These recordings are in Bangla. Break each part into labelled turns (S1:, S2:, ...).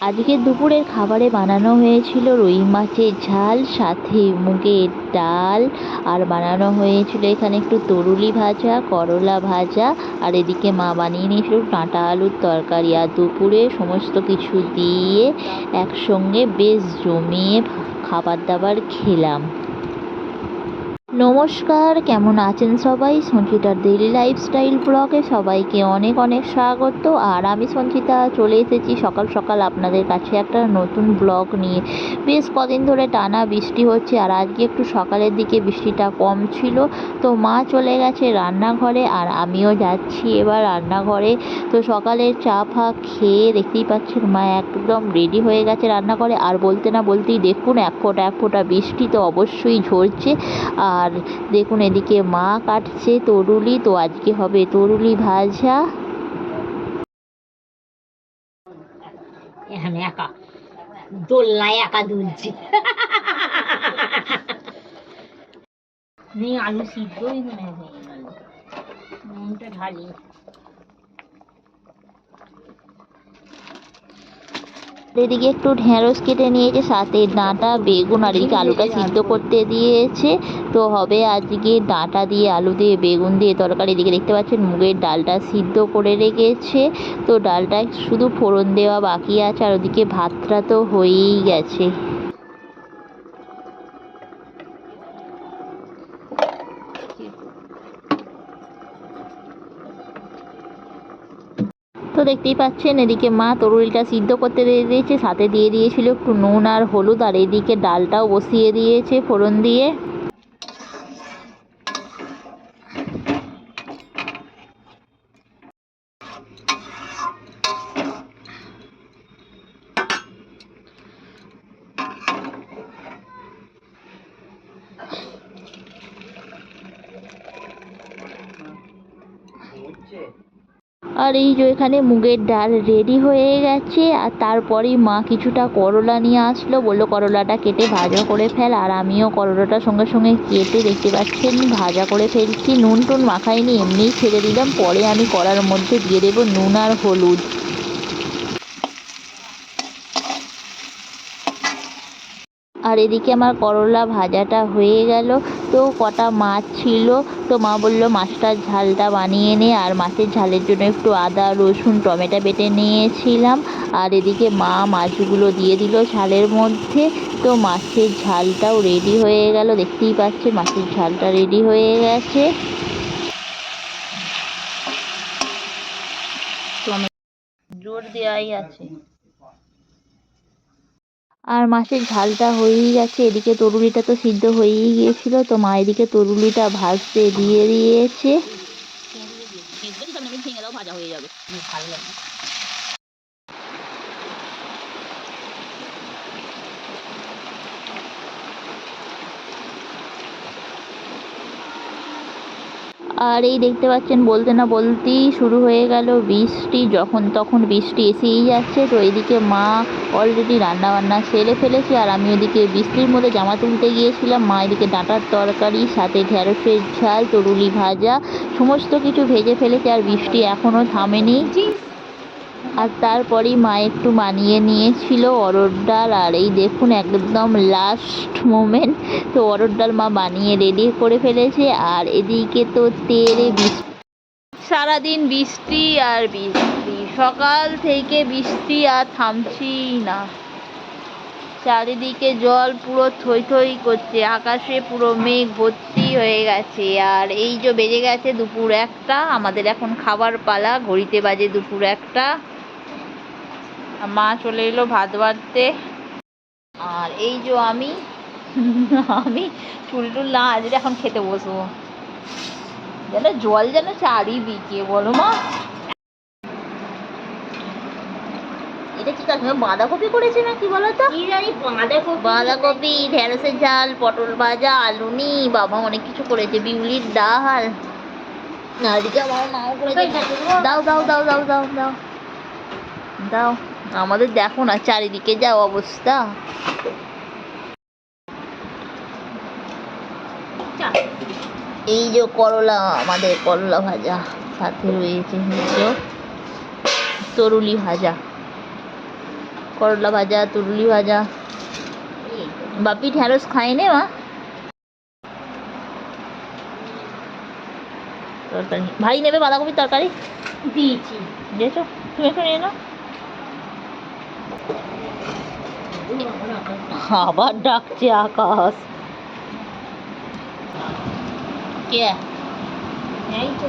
S1: আজকে দুপুরের খাবারে বানানো হয়েছিল রুই মাছের ঝাল, সাথে মুগের ডাল, আর বানানো হয়েছিল এখানে একটু তরুলি ভাজা, করলা ভাজা, আর এদিকে মা বানিয়ে নিয়েছিল টাঁটা আলুর তরকারি। আর দুপুরে সমস্ত কিছু দিয়ে একসঙ্গে বেশ জমিয়ে খাবার দাবার খেলাম। নমস্কার, কেমন আছেন সবাই? সঞ্চিতার ডেইলি লাইফস্টাইল ব্লগে সবাইকে অনেক অনেক স্বাগত। আর আমি সঞ্চিতা, চলে এসেছি সকাল সকাল আপনাদের কাছে একটা নতুন ব্লগ নিয়ে। বেশ কদিন ধরে টানা বৃষ্টি হচ্ছে আর আজকে একটু সকালের দিকে বৃষ্টিটা কম ছিল। তো মা চলে গেছে রান্নাঘরে আর আমিও যাচ্ছি এবার রান্নাঘরে। তো সকালের চা ফা খেয়ে দেখতেই পাচ্ছেন মা একদম রেডি হয়ে গেছে রান্নাঘরে। আর বলতে না বলতেই দেখুন, এক ফোঁটা এক ফোঁটা বৃষ্টি তো অবশ্যই ঝরছে। আর দেখুন এদিকে মা কাটছে তরুলি, তো আজকে হবে তরুলি ভাজা।
S2: একা দোলনায় একা দুলছি। আলু নুনটা ঢালি
S1: এদিকে একটু ঢেঁড়স কেটে নিয়েছে, সাথে ডাঁটা, বেগুন আর এদিকে আলুটা সিদ্ধ করতে দিয়েছে। তো হবে আজকে ডাঁটা দিয়ে, আলু দিয়ে, বেগুন দিয়ে তরকারি। এদিকে দেখতে পাচ্ছেন মুগের ডালটা সিদ্ধ করে রেখেছে। তো ডালটা শুধু ফোড়ন দেওয়া বাকি আছে আর ওদিকে ভাতটা তো হয়েই গেছে। তো দেখতেই পাচ্ছেন, এদিকে মা তরুলটা সিদ্ধ করতে দিয়ে দিয়েছে, সাথে দিয়ে দিয়েছিল একটু নুন আর হলুদ, আর এদিকে ডালটাও বসিয়ে দিয়েছে ফোড়ন দিয়ে। আর এই যে এখানে মুগের ডাল রেডি হয়ে গেছে, আর তারপরেই মা কিছুটা করলা নিয়ে আসলো। বলল, করলাটা কেটে ভাজা করে ফেল। আর আমিও করলাটা সঙ্গে সঙ্গে কেটে দেখতে পাচ্ছেন, ভাজা করে ফেলছি। নুন টুন মাখাইনি, এমনিই ছেড়ে দিলাম। পরে আমি কড়ার মধ্যে দিয়ে দেবো নুন আর হলুদ। আর এদিকে আমার করলা ভাজাটা হয়ে গেল। তো কটা মাছ ছিল। তো মা বলল, মাছটার ঝালটা বানিয়ে নে। আর মাছের ঝালের জন্য একটু আদা, রসুন, টমেটো বেটে নিয়েছিলাম। আর এদিকে মা মাছগুলো দিয়ে দিল ঝালের মধ্যে। তো মাছের ঝালটাও রেডি হয়ে গেল। দেখতেই পাচ্ছেন, মাছের ঝালটা রেডি হয়ে গেছে। জোর দেওয়াই আছে। আর মাছের ঝালটা হয়েই গেছে। এদিকে তরুলিটা তো সিদ্ধ হয়েই গিয়েছিল, তো মা এদিকে তরুলিটা ভাজতে দিয়ে দিয়েছে। ভাজা হয়ে যাবে।
S2: ভালো
S1: আর এই দেখতে পাচ্ছেন বলতে না বলতেই শুরু হয়ে গেল বৃষ্টি, যখন তখন বৃষ্টি এসেই যাচ্ছে। তো এদিকে মা অলরেডি রান্না বান্না সেরে ফেলেছে আর আমি ওদিকে বৃষ্টির মধ্যে জামা তুলতে গিয়েছিলাম। মা এদিকে ডাঁটার তরকারি, সাথে ঢেঁড়সের ঝাল, তরুলি ভাজা, সমস্ত কিছু ভেজে ফেলেছে আর বৃষ্টি এখনও থামেনি। আর তারপরেই মা একটু মানিয়ে নিয়েছিল অরড় ডাল। আর এই দেখুন, একদম লাস্ট মোমেন্ট তো অরড় ডাল মা বানিয়ে রেডি করে ফেলেছে। আর এদিকে তো তেরে বৃষ্টি, সারাদিন বৃষ্টি আর বৃষ্টি। সকাল থেকে বৃষ্টি আর থামছেই না। চারিদিকে জল পুরো থই থই করছে, আকাশে পুরো মেঘ ভর্তি হয়ে গেছে। আর এই যে বেজে গেছে দুপুর একটা, আমাদের এখন খাবার পালা, ঘড়িতে বাজে দুপুর একটা। মা চলে এলো ভাত বাড়তে। আর এই যে আমি আমি চুল টুল না আজকে এখন খেতে বসবো। যেন জল যেন চারিদিকে বলো মা। এটা কি কাজ বাঁধাকপি করেছে না কি বলো তো?
S2: বাঁধাকপি।
S1: বাঁধাকপি ঢেঁড়সের ঝাল পটল ভাজা আলুনি বাবা অনেক কিছু করেছে বিউলির ডাল। আর এদিকে আমার মাও করেছে। দাও দাও দাও দাও দাও দাও দাও। আমাদের দেখো না চারিদিকে যা অবস্থা। এই যে করলা আমাদের করলা ভাজা সাথে রয়েছে হচ্ছে তরুলি ভাজা। করলা ভাজা তুরুলি ভাজা। বাপি ঢ্যাঁড়স খায়নি মা? তরকারি। ভাই নেবে বাঁধাকপির তরকারি?
S2: দিয়েছি।
S1: দিয়েছ? তুমি একটু নিয়ে নাও আবার ডাকছে আকাশ। কে?
S2: এই তো।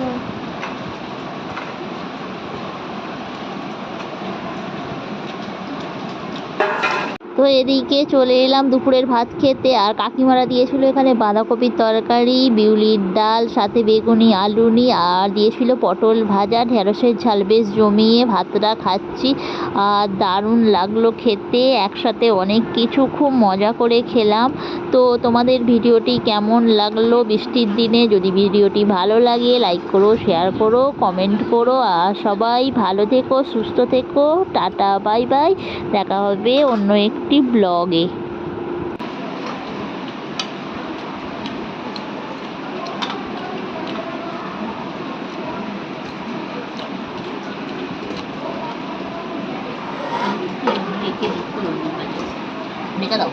S1: তো এদিকে চলে এলাম দুপুরের ভাত খেতে। আর কাকিমারা দিয়েছিল এখানে বাঁধাকপির তরকারি, বিউলির ডাল, সাথে বেগুনি, আলুনি, আর দিয়েছিল পটল ভাজা, ঢেঁড়সের ঝাল বেশ জমিয়ে ভাতটা খাচ্ছি। আর দারুণ লাগল খেতে, একসাথে অনেক কিছু খুব মজা করে খেলাম। তো তোমাদের ভিডিওটি কেমন লাগল বৃষ্টির দিনে? যদি ভিডিওটি ভালো লাগে লাইক করো শেয়ার করো কমেন্ট করো। আর সবাই ভালো থেকো, সুস্থ থেকো। টাটা বাই বাই দেখা হবে অন্য একটি ব্লগে
S2: রেখে দিচ্ছি
S1: রেখে দাও